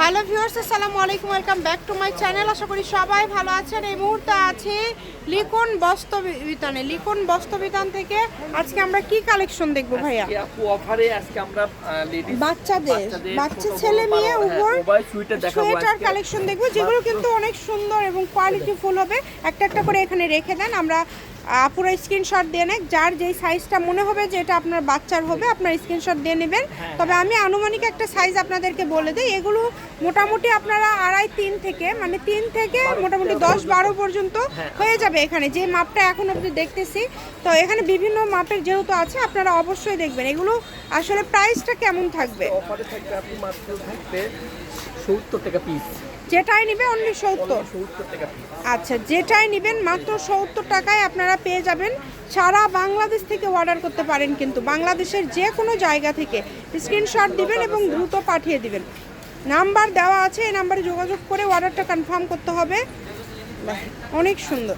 Hello viewers আসসালামু আলাইকুম welcome back to my channel আশা করি সবাই ভালো আছেন। এই মুহূর্তে আছি লিখন বস্ত্রবিতানে। লিখন বস্ত্রবিতান থেকে আজকে আমরা কি কালেকশন দেখব ভাইয়া? আপু অফারে আজকে আমরা লেডিস বাচ্চাদের বাচ্চা ছেলে মেয়ে দেখাবো সোয়েটার কালেকশন দেখব যেগুলো কিন্তু অনেক সুন্দর এবং কোয়ালিটি ফুল হবে। একটা একটা করে এখানে রেখে দেন। আমরা পুরো স্ক্রিনশট দিয়ে নেন যার যেই সাইজটা মনে হবে যে এটা আপনার বাচ্চার হবে আপনার স্ক্রিনশট দিয়ে নেবেন। তবে আমি আনুমানিক একটা সাইজ আপনাদেরকে বলে দিই এগুলো মোটামুটি আপনারা আড়াই তিন থেকে মানে তিন থেকে মোটামুটি দশ বারো পর্যন্ত। হয়ে যাবে এখানে। যে মাপটা এখন অবধি দেখতেছি তো এখানে বিভিন্ন মাপের যেহেতু আছে আপনারা অবশ্যই দেখবেন। এগুলো আসলে প্রাইসটা কেমন থাকবে? অফারে থাকবে আপু মাত্র থাকবে সত্তর টাকা পিস যেটাই নিবে অনলি সত্তর। আচ্ছা যেটাই নেবেন মাত্র সত্তর টাকায় আপনারা পেয়ে যাবেন। সারা বাংলাদেশ থেকে অর্ডার করতে পারেন কিন্তু বাংলাদেশের যে কোনো জায়গা থেকে স্ক্রিনশট দিবেন এবং দ্রুত পাঠিয়ে দিবেন। নাম্বার দেওয়া আছে এই নাম্বারে যোগাযোগ করে অর্ডারটা কনফার্ম করতে হবে। অনেক সুন্দর।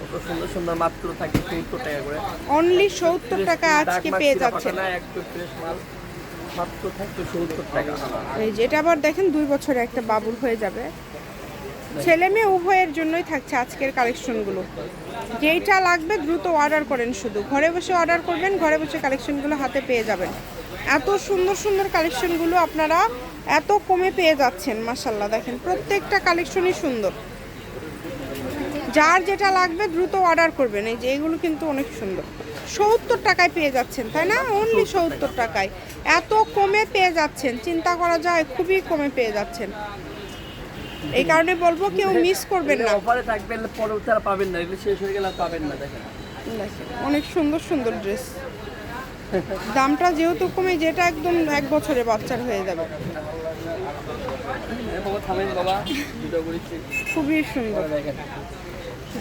কত সুন্দর সুন্দর মাত্র থাকবে সত্তর টাকা করে। অনলি সত্তর টাকা আজকে পেয়ে যাচ্ছেন। না একটু ফ্রেশ মাল। মাত্র থাকবে সত্তর টাকা। এই যে, এটা আবার দেখেন, দুই বছরে একটা বাবুল হয়ে যাবে। ছেলে মেয়ে উভয়ের জন্যই থাকছে আজকের কালেকশনগুলো। যেইটা লাগবে দ্রুত অর্ডার করেন শুধু। ঘরে বসে অর্ডার করবেন, ঘরে বসে কালেকশনগুলো হাতে পেয়ে যাবেন। এত সুন্দর সুন্দর কালেকশনগুলো আপনারা এত কমে পেয়ে যাচ্ছেন মাসাল্লাহ দেখেন, প্রত্যেকটা কালেকশনই সুন্দর। যার যেটা লাগবে দ্রুত অর্ডার করবেন। এই যে এগুলো কিন্তু অনেক সুন্দর। সত্তর টাকায় পেয়ে যাচ্ছেন তাই না? অনলি সত্তর টাকায়। এত কমে পেয়ে যাচ্ছেন চিন্তা করা যায় খুবই কমে পেয়ে যাচ্ছেন। এই কারণে বলব কেউ মিস করবেন না। অফারে থাকবে পরবর্তী আর পাবেন না এগুলো শেষ হয়ে গেলে পাবেন না দেখেন। অনেক সুন্দর সুন্দর ড্রেস দামটা যেহেতু কমে যেটা একদম এক বছরে বাচ্চার হয়ে যাবে। খুবই সুন্দর।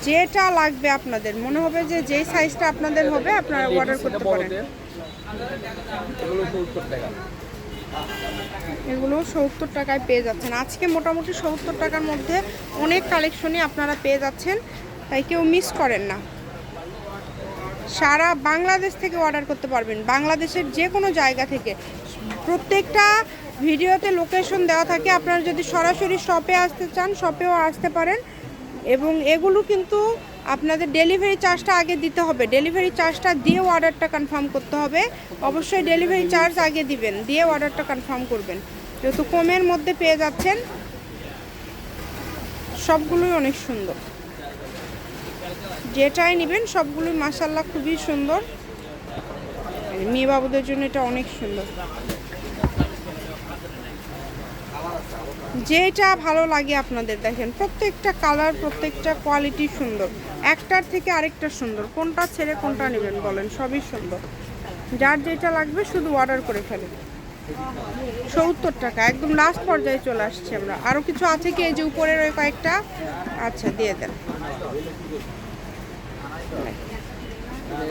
যেটা লাগবে আপনাদের। মনে হবে যে যেই সাইজটা আপনাদের হবে আপনারা অর্ডার করতে পারেন। এগুলো সত্তর টাকায় পেয়ে যাচ্ছেন। আজকে মোটামুটি সত্তর টাকার মধ্যে অনেক কালেকশনই আপনারা পেয়ে যাচ্ছেন। তাই কেউ মিস করেন না। সারা বাংলাদেশ থেকে অর্ডার করতে পারবেন। বাংলাদেশের যে কোনো জায়গা থেকে। প্রত্যেকটা ভিডিওতে লোকেশন দেওয়া থাকে। আপনারা যদি সরাসরি শপে আসতে চান শপেও আসতে পারেন। এবং এগুলো কিন্তু আপনাদের ডেলিভারি চার্জটা আগে দিতে হবে। ডেলিভারি চার্জটা দিয়ে অর্ডারটা কনফার্ম করতে হবে। অবশ্যই ডেলিভারি চার্জ আগে দিবেন, দিয়ে অর্ডারটা কনফার্ম করবেন। যেহেতু কমের মধ্যে পেয়ে যাচ্ছেন, সবগুলোই অনেক সুন্দর। যেটাই নেবেন, সবগুলোই মাসাল্লাহ খুবই সুন্দর। মেয়ে বাবুদের জন্য এটা অনেক সুন্দর। যেটা ভালো লাগে আপনাদের দেখেন, প্রত্যেকটা কালার প্রত্যেকটা কোয়ালিটি সুন্দর। একটার থেকে আরেকটা সুন্দর। কোনটা ছেড়ে কোনটা নেবেন বলেন, সবই সুন্দর। যার যেটা লাগবে শুধু অর্ডার করে ফেলেন। সত্তর টাকা, একদম লাস্ট পর্যায়ে চলে আসছি আমরা। আরও কিছু আছে কি? এই যে উপরের ওই কয়েকটা? আচ্ছা দিয়ে দেন।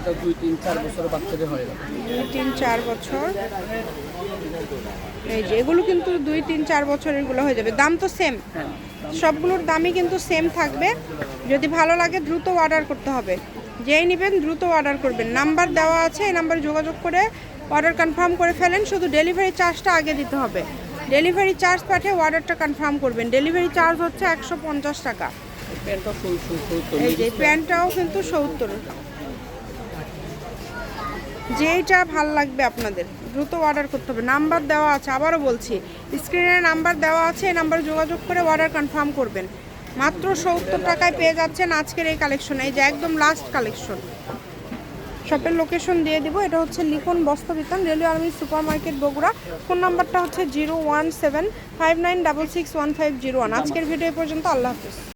এটা দুই তিন চার বছর বাচ্চাদের হয়ে যাবে দুই তিন চার বছর। এই যে এগুলো কিন্তু দুই তিন চার বছরেরগুলো হয়ে যাবে। দাম তো সেম হ্যাঁ সবগুলোর দামই কিন্তু সেম থাকবে। যদি ভালো লাগে দ্রুত অর্ডার করতে হবে। যেই নেবেন দ্রুত অর্ডার করবেন। নাম্বার দেওয়া আছে এই নাম্বারে যোগাযোগ করে অর্ডার কনফার্ম করে ফেলেন। শুধু ডেলিভারি চার্জটা আগে দিতে হবে। ডেলিভারি চার্জ পাঠিয়ে অর্ডারটা কনফার্ম করবেন। ডেলিভারি চার্জ হচ্ছে একশো পঞ্চাশ টাকা। এই এই যে প্যান্টটাও কিন্তু সত্তর। যেইটা ভালো লাগবে আপনাদের, দ্রুত অর্ডার করতে হবে। নাম্বার দেওয়া আছে, আবারও বলছি স্ক্রিনে নাম্বার দেওয়া আছে, এই নাম্বারে যোগাযোগ করে অর্ডার কনফার্ম করবেন। মাত্র সত্তর টাকায় পেয়ে যাচ্ছেন আজকের এই কালেকশন এই যে একদম লাস্ট কালেকশন শপের লোকেশন দিয়ে দিব, এটা হচ্ছে Likhon বস্ত্রবিতান, railway army super market Bogura phone নাম্বারটা হচ্ছে zero one seven five nine double six one five zero one আজকের ভিডিও পর্যন্ত, আল্লাহ হাফিজ।